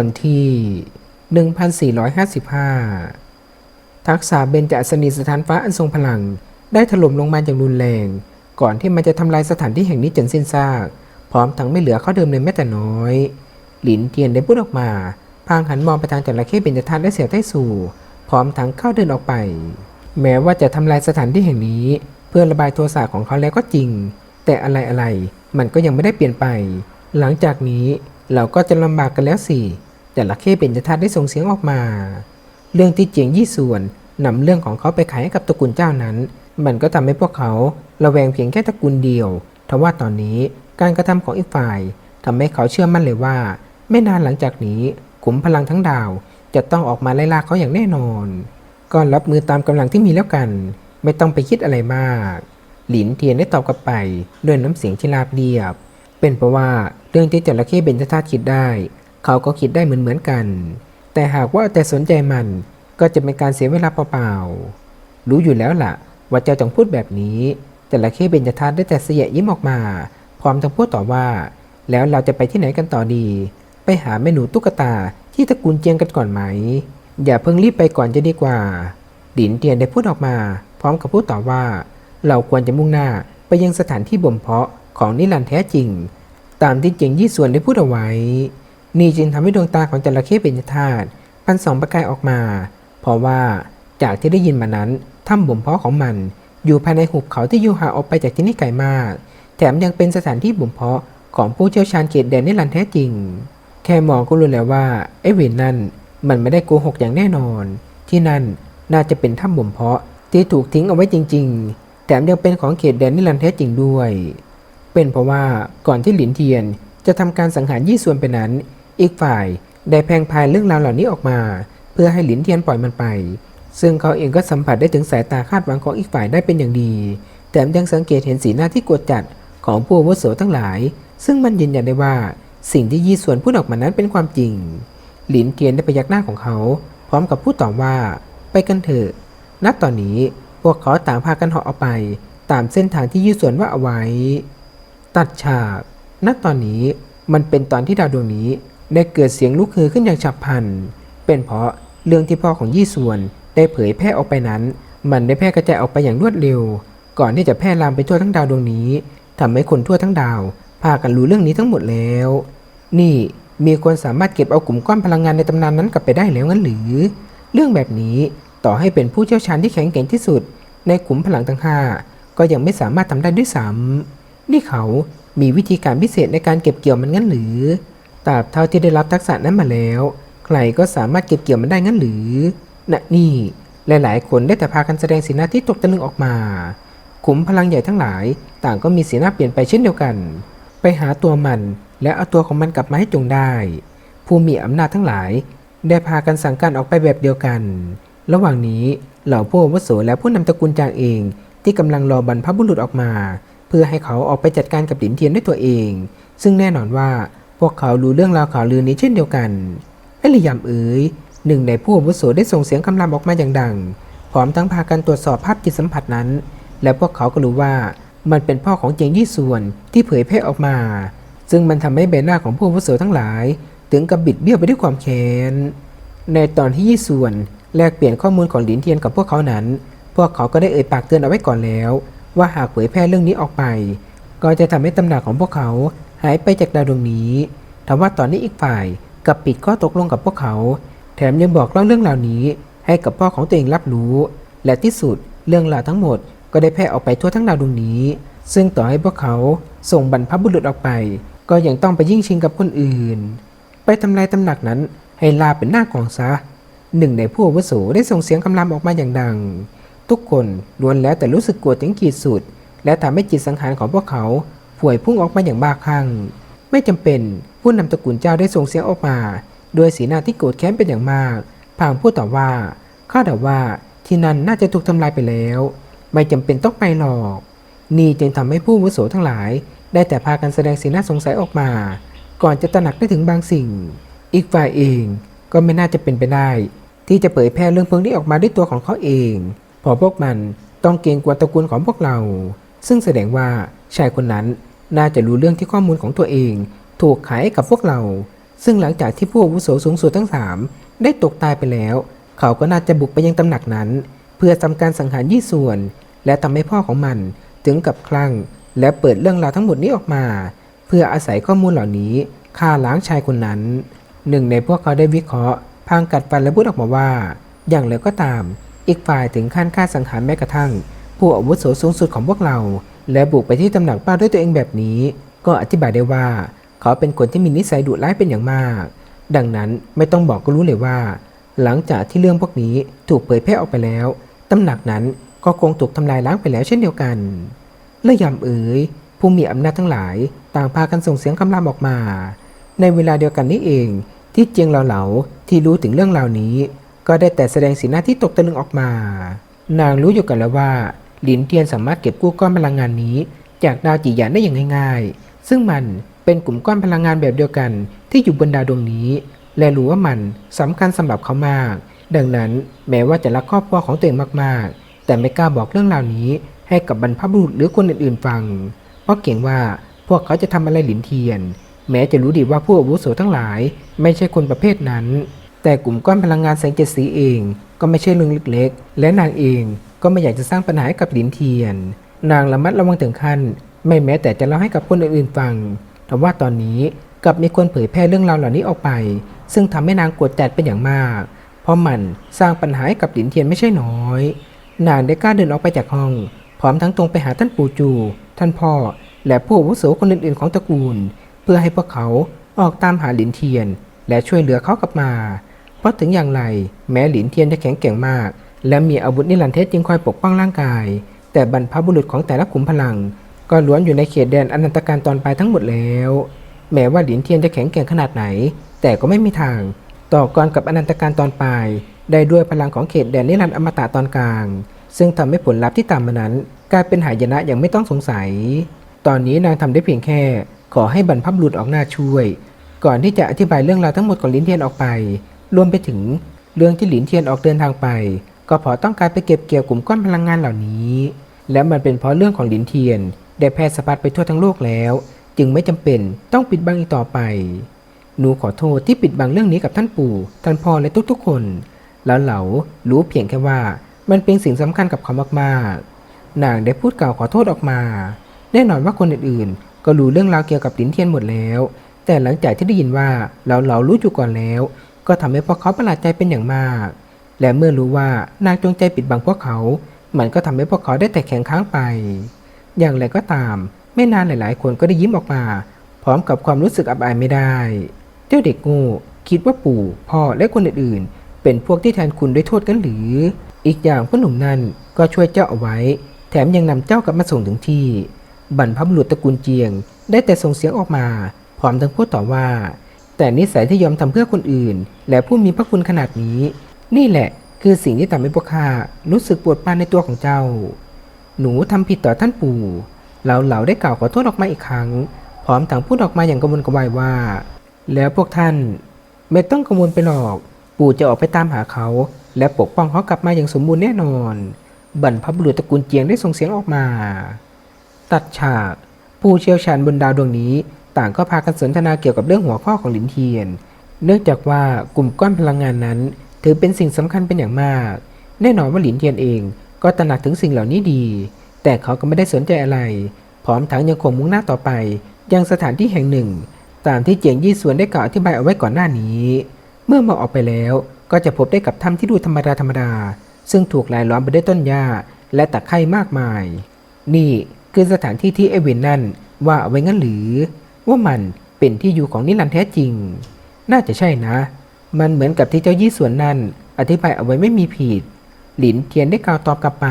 อนที่ 1455 ทักษะเบญจสนีสถานฟ้าอันทรงพลัง ได้ถล่มลงมาอย่างรุนแรง ก่อนที่มันจะทำลายสถานที่แห่งนี้จนสิ้นซาก พร้อมทั้งไม่เหลือข้อเดิมเลยแม้แต่น้อย หลินเทียนได้พูดออกมา พางหันมองไปทางจระเข้เบญจธาตุและเสี่ยวไต้สู่ พร้อมทั้งเข้าเดินออกไป แม้ว่าจะทำลายสถานที่แห่งนี้ เพื่อระบายโทสะของเขาแล้วก็จริง แต่อะไรอะไรมันก็ยังไม่ได้เปลี่ยนไป หลังจากนี้เราก็จะลำบากกันแล้วสิ แต่ละเข้เบญจธาตุได้ส่งเสียงออกมา เรื่องที่เจียงยี่ส่วนนำเรื่องของเขาไปขายให้กับตระกูลเจ้านั้น มันก็ทำให้พวกเขาระแวงเพียงแค่ตระกูลเดียวทว่าตอนนี้การกระทำของอีกฝ่ายทำให้เขาเชื่อมั่นเลยว่า ไม่นานหลังจากนี้ขุมพลังทั้งดาว จะต้องออกมาไล่ล่าเขาอย่างแน่นอน ก็รับมือตามกำลังที่มีแล้วกัน ไม่ต้องไปคิดอะไรมาก หลินเทียนได้ตอบกลับไปด้วยน้ำเสียงที่ราบเรียบ เป็นเพราะว่าเรื่องที่จระเข้เบญจธาตุคิดได้ เขาก็คิดได้เหมือนเหมือนๆกัน แต่หากว่าแต่สนใจมันก็จะเป็นการเสียเวลาเปล่าๆ รู้อยู่แล้วล่ะ ว่าเจ้าต้องพูดแบบนี้จระเข้เบญจธาตุได้แต่เสียยิ้มออกมา พร้อมทั้งพูดต่อว่า แล้วเราจะไปที่ไหนกันต่อดี ไปหาแม่หนูตุ๊กตาที่ตระกูลเจียงกันก่อนไหม อย่าเพิ่งรีบไปก่อนจะดีกว่า ดินเตียนได้พูดออกมา พร้อมกับพูดต่อว่า เราควรจะมุ่งหน้าไปยังสถานที่บ่มเพาะของนิรันแท้จริง ตามที่เจียงยี่ส่วนได้พูดเอาไว้ นี่จึงทำให้ดวงตาของจระเข้เป็นธาตุพันสองประกายออกมา เพราะว่าจากที่ได้ยินมานั้นถ้ำบ่มเพาะของมัน อยู่ภายในหุบเขาที่อยู่ห่างออกไปจากที่นี่ไกลมาก แถมยังเป็นสถานที่บ่มเพาะของผู้เชี่ยวชาญเขตแดนนิรันดร์แท้จริง แค่มองก็รู้แล้วว่าไอ้เวนนั่นมันไม่ได้โกหกอย่างแน่นอน ที่นั่นน่าจะเป็นถ้ำบ่มเพาะที่ถูกทิ้งเอาไว้จริง ๆ แถมยังเป็นของเขตแดนนิรันดร์แท้จริงด้วย เป็นเพราะว่าก่อนที่หลินเทียนจะทำการสังหารยี่ส่วนไปนั้น อีกฝ่ายได้แพงพายเรื่องราวเหล่านี้ออกมา เพื่อให้หลินเทียนปล่อยมันไป ซึ่งเขาเองก็สัมผัสได้ถึงสายตาคาดหวังของอีกฝ่ายได้เป็นอย่างดี แถมยังสังเกตเห็นสีหน้าที่กดจัดของผู้วุโสทั้งหลาย ซึ่งมันยืนยันได้ว่าสิ่งที่ยี่ส่วนพูดออกมานั้นเป็นความจริง หลินเทียนได้พยักหน้าของเขา พร้อมกับพูดต่อว่า ไปกันเถอะ ณ ตอนนี้พวกเขาต่างพากันเหาะออกไป ตามเส้นทางที่ยี่ส่วนว่าเอาไว้ ตัดฉาก ณ ตอนนี้มันเป็นตอนที่ดาวดวงนี้ ได้เกิดเสียงลุกฮือขึ้นอย่างฉับพลัน เป็นเพราะเรื่องที่พ่อของยี่ส่วน ได้เผยแพร่ออกไปนั้น มันได้แพร่กระจายออกไปอย่างรวดเร็ว ก่อนที่จะแพร่ลามไปทั่วทั้งดาวดวงนี้ทำให้คนทั่วทั้งดาว พากันรู้เรื่องนี้ทั้งหมดแล้ว นี่มีคนสามารถเก็บเอากลุ่มก้อนพลังงานในตำนานนั้นกลับไปได้แล้วงั้นหรือ เรื่องแบบนี้ต่อให้เป็นผู้เชี่ยวชาญที่แข็งแกร่งที่สุด ในกลุ่มพลังทั้งห้าก็ยังไม่สามารถทำได้ด้วยซ้ำนี่เขามีวิธีการพิเศษในการเก็บเกี่ยวมันงั้นหรือ ตราบเท่าที่ได้รับทักษะนั้นมาแล้ว ใครก็สามารถเก็บเกี่ยวมันได้งั้นหรือนะนี่หลายๆ คนได้แต่พากันแสดงสีหน้าที่ตกตะลึงออกมา ขุมพลังใหญ่ทั้งหลาย ต่างก็มีสีหน้าเปลี่ยนไปเช่นเดียวกัน ไปหาตัวมันและเอาตัวของมันกลับมาให้จงได้ ผู้มีอำนาจทั้งหลาย ได้พากันสั่งการออกไปแบบเดียวกัน ระหว่างนี้เหล่าผู้อาวุโสและผู้นำตระกูลจางเอง ที่กำลังรอบรรพบุรุษออกมา เพื่อให้เขาออกไปจัดการกับหลินเทียนด้วยตัวเอง ซึ่งแน่นอนว่า พวกเขารู้เรื่องราวข่าวลือนี้เช่นเดียวกันไอ้หลี่ยำเอ๋ยหนึ่งในผู้อาวุโสได้ส่งเสียงคำรามออกมาอย่างดัง พร้อมทั้งพากันตรวจสอบภาพจิตสัมผัสนั้น และพวกเขาก็รู้ว่ามันเป็นพ่อของเจียงยี่ส่วนที่เผยแพร่ออกมา ซึ่งมันทำให้ใบหน้าของผู้อาวุโสทั้งหลาย ถึงกับบิดเบี้ยวไปด้วยความแค้น ในตอนที่ยี่ส่วนแลกเปลี่ยนข้อมูลของหลินเทียนกับพวกเขานั้น พวกเขาก็ได้เอ่ยปากเตือนเอาไว้ก่อนแล้ว ว่าหากเผยแพร่เรื่องนี้ออกไป ก็จะทำให้ตำหนักของพวกเขา หายไปจากดาวดวงนี้ทว่าตอนนี้อีกฝ่ายกับปิดข้อตกลงกับพวกเขา แถมยังบอกเล่าเรื่องราวนี้ ให้กับพ่อของตัวเองรับรู้ และที่สุดเรื่องราวทั้งหมดก็ได้แพร่ออกไปทั่วทั้งดาวดวงนี้ ซึ่งต่อให้พวกเขาส่งบรรพบุรุษออกไป ก็ยังต้องไปยิ่งชิงกับคนอื่น ไปทำลายตำหนักนั้นให้ลาเป็นหน้ากองซะ หนึ่งในผู้อาวุโสได้ส่งเสียงคำรามออกมาอย่างดัง ทุกคนล้วนแล้วแต่รู้สึกกลัวถึงขีดสุด และทำให้จิตสังหารของพวกเขา ป่วยพุ่งออกมาอย่างบ้าคลั่ง ไม่จำเป็นผู้นำตระกูลเจ้าได้ส่งเสียงออกมา โดยสีหน้าที่โกรธแค้นเป็นอย่างมาก พางพูดต่อว่าข้าเดาว่าที่นั่นน่าจะถูกทำลายไปแล้ว ไม่จำเป็นต้องไปหรอก นี่จึงทำให้ผู้อาวุโสทั้งหลาย ได้แต่พากันแสดงสีหน้าสงสัยออกมา ก่อนจะตระหนักได้ถึงบางสิ่ง อีกฝ่ายเองก็ไม่น่าจะเป็นไปได้ ที่จะเผยแพร่เรื่องเพิงนี้ออกมาด้วยตัวของเขาเอง พอพวกมันต้องเกรงกลัวตระกูลของพวกเรา ซึ่งแสดงว่าชายคนนั้น น่าจะรู้เรื่องที่ข้อมูลของตัวเอง ถูกขายกับพวกเรา ซึ่งหลังจากที่ผู้อาวุโสสูงสุดทั้งสามได้ตกตายไปแล้ว เขาก็น่าจะบุกไปยังตำหนักนั้น เพื่อทำการสังหารยี่ส่วน และทำให้พ่อของมันถึงกับคลั่ง และเปิดเรื่องราวทั้งหมดนี้ออกมา เพื่ออาศัยข้อมูลเหล่านี้ฆ่าล้างชายคนนั้น หนึ่งในพวกเขาได้วิเคราะห์พางกัดฟันและพูดออกมาว่า อย่างไรก็ตาม อีกฝ่ายถึงขั้นฆ่าสังหารแม้กระทั่ง ผู้อาวุโสสูงสุดของพวกเรา และบุกไปที่ตำหนักป้าด้วยตัวเองแบบนี้ ก็อธิบายได้ว่า เขาเป็นคนที่มีนิสัยดุร้ายเป็นอย่างมาก ดังนั้นไม่ต้องบอกก็รู้เลยว่า หลังจากที่เรื่องพวกนี้ถูกเผยแพร่ออกไปแล้วตำหนักนั้นก็คงถูกทำลายล้างไปแล้วเช่นเดียวกันและยำเอ๋ยผู้มีอำนาจทั้งหลาย ต่างพากันส่งเสียงคำรามออกมา ในเวลาเดียวกันนี้เอง ที่เจียงเหลาเหลาที่รู้ถึงเรื่องราวนี้ ก็ได้แต่แสดงสีหน้าที่ตกตะลึงออกมา นางรู้อยู่กันแล้วว่า ลินเทียนสามารถเก็บกู้ก้อนพลังงานนี้ จากดาวจีหยานได้อย่างง่ายๆ ซึ่งมันเป็นกลุ่มก้อนพลังงานแบบเดียวกันที่อยู่บนดาวดวงนี้ และรู้ว่ามันสำคัญสำหรับเขามาก ดังนั้นแม้ว่าจะรักครอบครัวของตัวเองมากๆ แต่ไม่กล้าบอกเรื่องราวนี้ให้กับบรรพบุรุษหรือคนอื่นๆฟัง เพราะเกรงว่าพวกเขาจะทำอะไรหลินเทียน แม้จะรู้ดีว่าผู้อาวุโสทั้งหลาย ไม่ใช่คนประเภทนั้น แต่กลุ่มก้อนพลังงานแสงเจ็ดสีเอง ก็ไม่ใช่เรื่องเล็กๆและนางเอง ก็ไม่อยากจะสร้างปัญหาให้กับหลินเทียน นางระมัดระวังถึงขั้น ไม่แม้แต่จะเล่าให้กับคนอื่นๆฟัง แต่ว่าตอนนี้กลับมีคนเผยแพร่เรื่องราวเหล่านี้ออกไป ซึ่งทำให้นางโกรธจัดเป็นอย่างมาก เพราะมันสร้างปัญหาให้กับหลินเทียนไม่ใช่น้อย นางได้กล้าเดินออกไปจากห้อง พร้อมทั้งตรงไปหาท่านปู่จู ท่านพ่อ และผู้อาวุโสคนอื่น ๆ ของตระกูล เพื่อให้พวกเขาออกตามหาหลินเทียน และช่วยเหลือเขากลับมา เพราะถึงอย่างไร แม้หลินเทียนจะแข็งแกร่งมาก และมีอาวุธนิรันเทศจึงคอยปกป้องร่างกาย แต่บรรพบุรุษของแต่ละขุมพลัง ก็ล้วนอยู่ในเขตแดนอนันตการตอนปลายทั้งหมดแล้ว แม้ว่าหลินเทียนจะแข็งแกร่งขนาดไหน แต่ก็ไม่มีทาง ต่อกรกับอนันตการตอนปลาย ได้ด้วยพลังของเขตแดนนิรันดร์อมตะตอนกลาง ซึ่งทำให้ผลลัพธ์ที่ตามมานั้น กลายเป็นหายนะอย่างไม่ต้องสงสัย ตอนนี้นางทำได้เพียงแค่ ขอให้บรรพบุรุษออกหน้าช่วย ก่อนที่จะอธิบายเรื่องราวทั้งหมดของหลินเทียนออกไป รวมไปถึงเรื่องที่หลินเทียนออกเดินทางไป ก็พราะต้องการไปเก็บเกี่ยวกลุ่มก้อนพลังงานเหล่านี้ และมันเป็นเพราะเรื่องของหลินเทียน ได้แพร่สะพัดไปทั่วทั้งโลกแล้ว จึงไม่จำเป็นต้องปิดบังอีกต่อไป หนูขอโทษที่ปิดบังเรื่องนี้กับท่านปู่ ท่านพ่อและทุกๆคน แล้วเหลารู้เพียงแค่ว่ามันเป็นสิ่งสำคัญกับเขามากๆนางได้พูดกล่าวขอโทษออกมา แน่นอนว่าคนอื่นๆ ก็รู้เรื่องราวเกี่ยวกับหลินเทียนหมดแล้ว แต่หลังจากที่ได้ยินว่าเราเหลารู้อยู่ก่อนแล้ว ก็ทำให้พวกเขาประหลาดใจเป็นอย่างมาก และเมื่อรู้ว่านางจงใจปิดบังพวกเขา มันก็ทำให้พวกเขาได้แต่แข็งค้างไป อย่างไรก็ตาม ไม่นานหลาย ๆ คนก็ได้ยิ้มออกมา พร้อมกับความรู้สึกอับอายไม่ได้ เจ้าเด็กโง่คิดว่าปู่ พ่อและคนอื่น ๆ เป็นพวกที่แทนคุณด้วยโทษกันหรือ อีกอย่างพ่อหนุ่มนั่นก็ช่วยเจ้าเอาไว้ แถมยังนำเจ้ากลับมาส่งถึงที่ บรรพบุรุษตระกูลเจียง ได้แต่ส่งเสียงออกมา พร้อมทั้งพูดต่อว่า แต่นิสัยที่ยอมทำเพื่อคนอื่น และผู้มีพระคุณขนาดนี้ นี่แหละคือสิ่งที่ทำให้พวกข้ารู้สึกปวดปานในตัวของเจ้า หนูทำผิดต่อท่านปู่ เหล่าเหลาได้กล่าวขอโทษออกมาอีกครั้ง พร้อมทั้งพูดออกมาอย่างกระวนกระวายว่า แล้วพวกท่านไม่ต้องกังวลไปหรอก ปู่จะออกไปตามหาเขา และปกป้องเขากลับมาอย่างสมบูรณ์แน่นอน บรรพบุรุษตระกูลเจียงได้ส่งเสียงออกมา ตัดฉาก ผู้เชี่ยวชาญบนดาวดวงนี้ ต่างก็พากันสนทนาเกี่ยวกับเรื่องหัวข้อของหลินเทียน เนื่องจากว่ากลุ่มก้อนพลังงานนั้น ถือเป็นสิ่งสำคัญเป็นอย่างมาก แน่นอนว่าหลินเทียนเองก็ตระหนักถึงสิ่งเหล่านี้ดี แต่เขาก็ไม่ได้สนใจอะไร พร้อมทั้งยังคงมุ่งหน้าต่อไปยังสถานที่แห่งหนึ่ง ตามที่เจียงยี่ส่วนได้กล่าวอธิบายเอาไว้ก่อนหน้านี้ เมื่อมองออกไปแล้วก็จะพบได้กับถ้ำที่ดูธรรมดาธรรมดา ซึ่งถูกรายล้อมไปด้วยต้นหญ้าและตะไคร่มากมาย นี่คือสถานที่ที่เอวินนั่นว่าเอาไว้งั้นหรือ ว่ามันเป็นที่อยู่ของนิรันแท้จริง น่าจะใช่นะ มันเหมือนกับที่เจ้ายี่ส่วนนั่นอธิบายเอาไว้ไม่มีผิด หลินเทียนได้กล่าวตอบกลับไป